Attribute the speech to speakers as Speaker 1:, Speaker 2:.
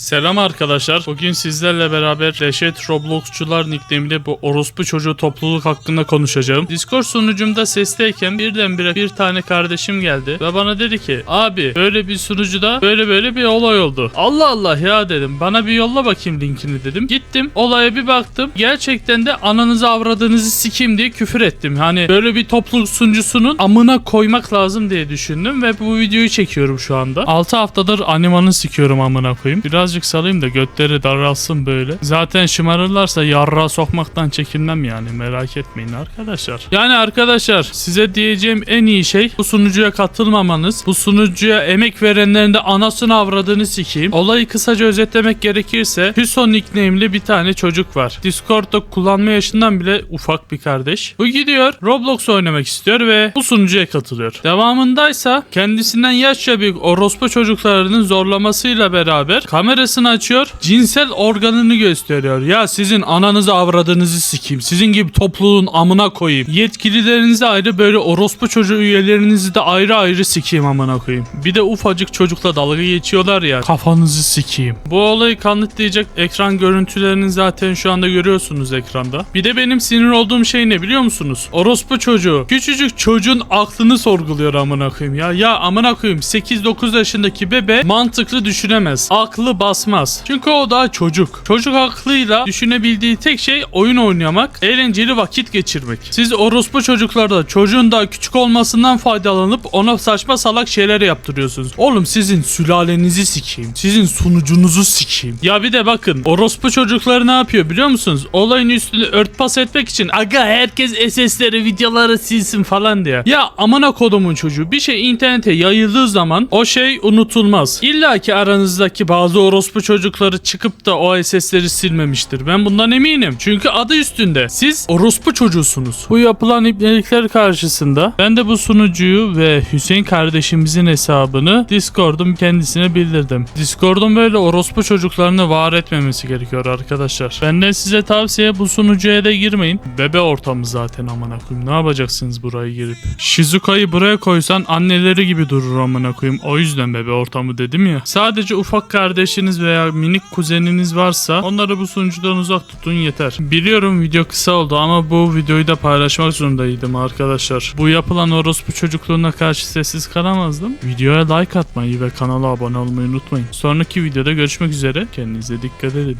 Speaker 1: Selam arkadaşlar. Bugün sizlerle beraber Reşet Robloxçular nickname'li bu orospu çocuğu topluluk hakkında konuşacağım. Discord sunucumda sesteyken birdenbire bir tane kardeşim geldi ve bana dedi ki abi böyle bir sunucuda böyle böyle bir olay oldu. Allah Allah ya dedim. Bana bir yolla bakayım linkini dedim. Gittim olaya bir baktım. Gerçekten de ananızı avradınızı sikeyim diye küfür ettim. Hani böyle bir topluluk sunucusunun amına koymak lazım diye düşündüm ve bu videoyu çekiyorum şu anda. 6 haftadır animanı sikiyorum amına koyayım. Birazcık salayım da götleri daralsın böyle. Zaten şımarırlarsa yarra sokmaktan çekinmem yani merak etmeyin arkadaşlar. Yani arkadaşlar size diyeceğim en iyi şey bu sunucuya katılmamanız. Bu sunucuya emek verenlerin de anasını avradını sikeyim. Olayı kısaca özetlemek gerekirse Hüson nickname'li bir tane çocuk var. Discord'da kullanma yaşından bile ufak bir kardeş. Bu gidiyor Roblox oynamak istiyor ve bu sunucuya katılıyor. Devamındaysa kendisinden yaşça büyük orospu çocuklarının zorlamasıyla beraber kamerasını açıyor. Cinsel organını gösteriyor. Ya sizin ananızı avradınızı sikeyim. Sizin gibi topluluğun amına koyayım. Yetkililerinizi ayrı böyle orospu çocuğu üyelerinizi de ayrı ayrı sikeyim amına koyayım. Bir de ufacık çocukla dalga geçiyorlar ya. Kafanızı sikeyim. Bu olayı kanıtlayacak ekran görüntülerini zaten şu anda görüyorsunuz ekranda. Bir de benim sinir olduğum şey ne biliyor musunuz? Orospu çocuğu. Küçücük çocuğun aklını sorguluyor amına koyayım ya. Ya amına koyayım 8-9 yaşındaki bebe mantıklı düşünemez. Aklı basmaz. Çünkü o daha çocuk. Çocuk aklıyla düşünebildiği tek şey oyun oynamak, eğlenceli vakit geçirmek. Siz orospu çocuklarda çocuğun daha küçük olmasından faydalanıp ona saçma salak şeyler yaptırıyorsunuz. Oğlum sizin sülalenizi sikeyim. Sizin sunucunuzu sikeyim. Ya bir de bakın orospu çocukları ne yapıyor biliyor musunuz? Olayın üstünü örtbas etmek için aga herkes SS'leri videoları silsin falan diye. Ya amına kodumun çocuğu bir şey internete yayıldığı zaman o şey unutulmaz. İlla ki aranızdaki bazı orospu çocukları çıkıp da o SS'leri silmemiştir. Ben bundan eminim. Çünkü adı üstünde. Siz orospu çocuğusunuz. Bu yapılan ipnelikler karşısında ben de bu sunucuyu ve Hüseyin kardeşimizin hesabını Discord'um kendisine bildirdim. Discord'un böyle orospu çocuklarını var etmemesi gerekiyor arkadaşlar. Benden size tavsiye bu sunucuya da girmeyin. Bebe ortamı zaten amına koyayım. Ne yapacaksınız buraya girip? Shizuka'yı buraya koysan anneleri gibi durur amına koyayım. O yüzden bebe ortamı dedim ya. Sadece ufak kardeşiniz veya minik kuzeniniz varsa onları bu sunucudan uzak tutun yeter. Biliyorum video kısa oldu ama bu videoyu da paylaşmak zorundaydım arkadaşlar. Bu yapılan orospu çocukluğuna karşı sessiz kalamazdım. Videoya like atmayı ve kanala abone olmayı unutmayın. Sonraki videoda görüşmek üzere. Kendinize dikkat edin.